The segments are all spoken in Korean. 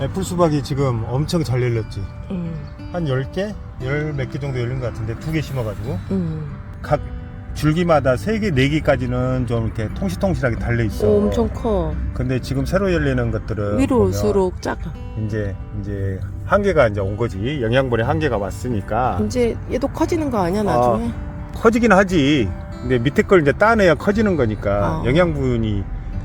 애플 수박이 지금 엄청 잘 열렸지. 음, 한 10개? 열몇개 정도 열린 것 같은데 두 개 심어가지고 음. 각 줄기마다 3개, 4개까지는 좀 이렇게 통실통실하게 달려 있어. 오, 엄청 커. 근데 지금 새로 열리는 것들은 위로 보면 올수록 작아. 이제 이제 한계가 이제 온 거지. 영양분의 한계가 왔으니까 이제 얘도 커지는 거 아니야 나중에? 커지긴 하지. 근데 밑에 걸 이제 따내야 커지는 거니까 어. 영양분이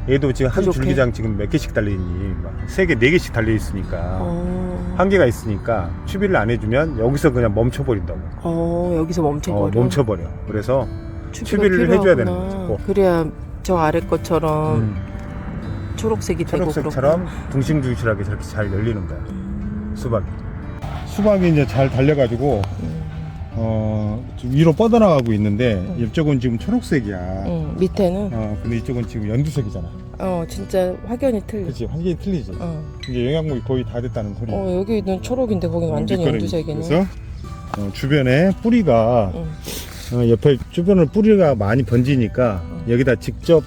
얘도 지금 한 부족해? 줄기장 지금 몇 개씩 달려 있니? 세 개, 네 개씩 달려 있으니까 어. 한계가 있으니까 추비를 안 해주면 여기서 그냥 멈춰버린다고. 어, 여기서 멈춰버려. 어, 멈춰버려. 그래서 추비를 해줘야 되는 꼭. 그래야 저 아래 것처럼 음, 초록색이 초록색처럼. 둥실둥실하게 저렇게 잘 열리는 거야. 음, 수박이. 수박이 이제 잘 달려가지고 음, 어, 좀 위로 뻗어나가고 있는데 음. 이쪽은 지금 초록색이야. 음, 밑에는 어, 근데 이쪽은 지금 연두색이잖아. 어 진짜 확연히 틀려. 그렇지, 완전히 틀리지. 어. 이제 영양분이 거의 다 됐다는 소리야. 어 여기는 초록인데 거기 완전히 밑거름이. 연두색이네. 그래서 어, 주변에 뿌리가 응. 어, 옆에 주변을 뿌리가 많이 번지니까 음. 여기다 직접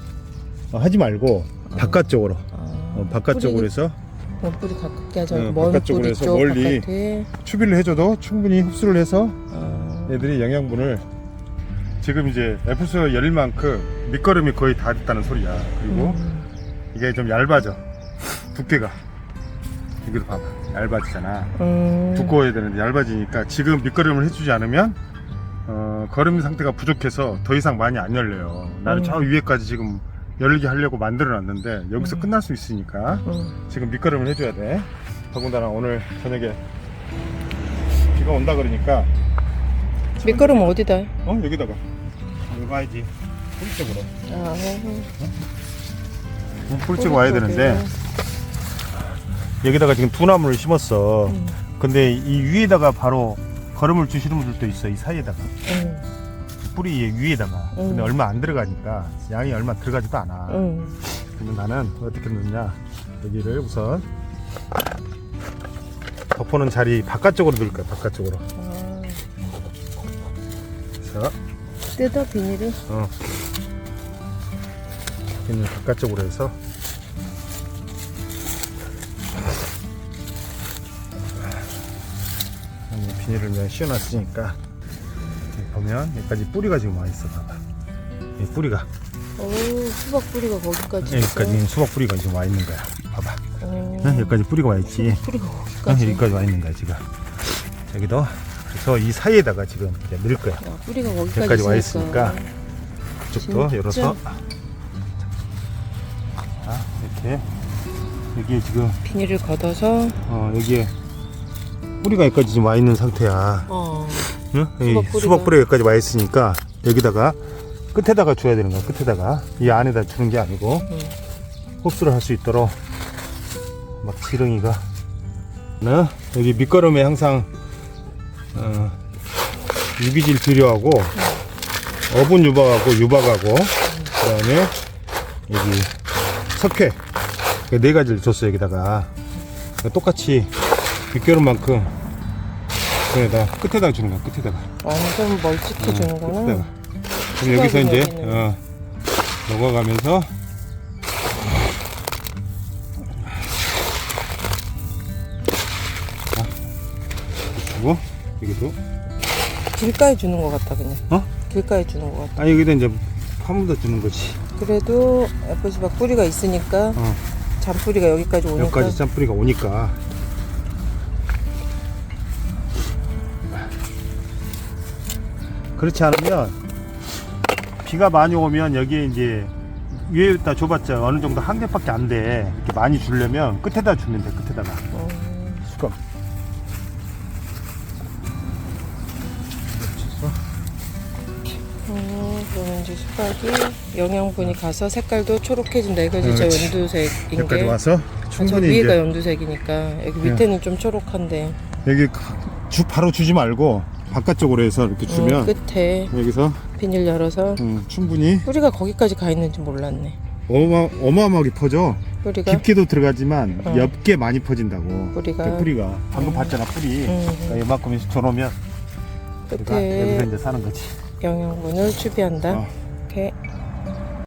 어, 하지 말고 바깥쪽으로 아, 어, 바깥쪽으로 뿌리, 해서 어, 뿌리 가깝게 하자. 어, 먼 바깥쪽으로 뿌리 해서 쪽 멀리. 바깥에. 추비를 해줘도 충분히 흡수를 해서 어, 얘들이 영양분을 지금 이제 애플수가 열릴 만큼 밑거름이 거의 다 됐다는 소리야. 그리고 음, 이게 좀 얇아져. 두께가. 여기도 봐봐. 얇아지잖아. 음, 두꺼워야 되는데 얇아지니까 지금 밑거름을 해주지 않으면 어, 거름 상태가 부족해서 더 이상 많이 안 열려요. 나는 음. 저 위에까지 지금 열리게 하려고 만들어 놨는데 여기서 음. 끝날 수 있으니까 음. 지금 밑거름을 해줘야 돼. 더군다나 오늘 저녁에 비가 온다 그러니까 밑거름 어디다? 어 여기다가. 여기 와야지. 뿌리 쪽으로. 아, 뿌리 쪽 와야 되는데. 여기다가 지금 두 나무를 심었어. 음, 근데 이 위에다가 바로 거름을 주시는 분들도 있어 이 사이에다가. 음, 뿌리 위에다가. 음. 근데 얼마 안 들어가니까 양이 얼마 들어가지도 않아. 음. 근데 나는 어떻게 넣느냐. 여기를 우선 덮어놓은 자리 바깥쪽으로 넣을 거야 바깥쪽으로 아, 그래서 뜯어 비닐을. 어. 여기는 바깥쪽으로 해서. 비닐을 그냥 씌워놨으니까. 보면 여기까지 뿌리가 지금 와 있어 봐봐. 이 뿌리가. 오, 수박 뿌리가 거기까지. 여기까지 수박 뿌리가 지금 와 있는 거야. 봐봐. 어, 응? 여기까지 뿌리가 와 있지. 뿌리가 응, 거기까지. 여기까지 와 있는 거야 지금. 여기도 그래서 이 사이에다가 지금 이제 넣을 거야 아, 뿌리가 거기까지, 여기까지 와 있으니까. 그쪽도 진짜? 열어서 자, 이렇게 여기에 지금 비닐을 걷어서 어, 여기에 뿌리가 여기까지 지금 와 있는 상태야 어, 응? 이 수박 뿌리가. 수박 뿌리가 여기까지 와 있으니까 여기다가 끝에다가 줘야 되는 거야 끝에다가 이 안에다 주는 게 아니고 음. 흡수를 할 수 있도록 막 지렁이가 나 여기 밑거름에 항상 어, 유기질 비료하고 어분 유박하고 유박하고 그다음에 여기 석회. 그네 가지를 줬어 여기다가. 그러니까 똑같이 밑거름만큼 여기다 끝에다 주는 거야 끝에다가. 완전 멀찍해 주는구나. 끝에다가. 그럼 여기서 이제. 어, 녹아가면서 자, 주고 여기도 길가에 주는 것 같다 그냥. 어? 길가에 주는 것 같다. 아 여기다 이제 더 주는 거지 그래도 애플수박 뿌리가 있으니까 어, 잔뿌리가 여기까지 오니까. 여기까지 짠뿌리가 오니까 그렇지 않으면 비가 많이 오면 여기에 이제 위에다 줘봤자 어느 정도 한 개밖에 안 돼. 이렇게 많이 주려면 끝에다 주면 돼. 끝에다가 어, 어, 그러면 이제 수박이 영양분이 가서 색깔도 초록해진다. 이거 진짜 그렇지. 연두색인데. 여기까지 와서 아, 저 충분히 위에가 이제 연두색이니까 여기 밑에는 좀 초록한데 여기 주 바로 주지 말고 바깥쪽으로 해서 이렇게 주면 음, 끝에 여기서 비닐 열어서 음, 충분히 뿌리가 거기까지 가 있는지 몰랐네. 어마, 어마어마하게 퍼져. 뿌리가 깊게도 들어가지만 어. 옅게 많이 퍼진다고. 뿌리가 그 뿌리가 방금 음. 봤잖아 뿌리. 음. 그러니까 이만큼 줘놓으면 우리가 끝에 여기서 이제 사는 거지. 영양분을 추비한다. 어. 이렇게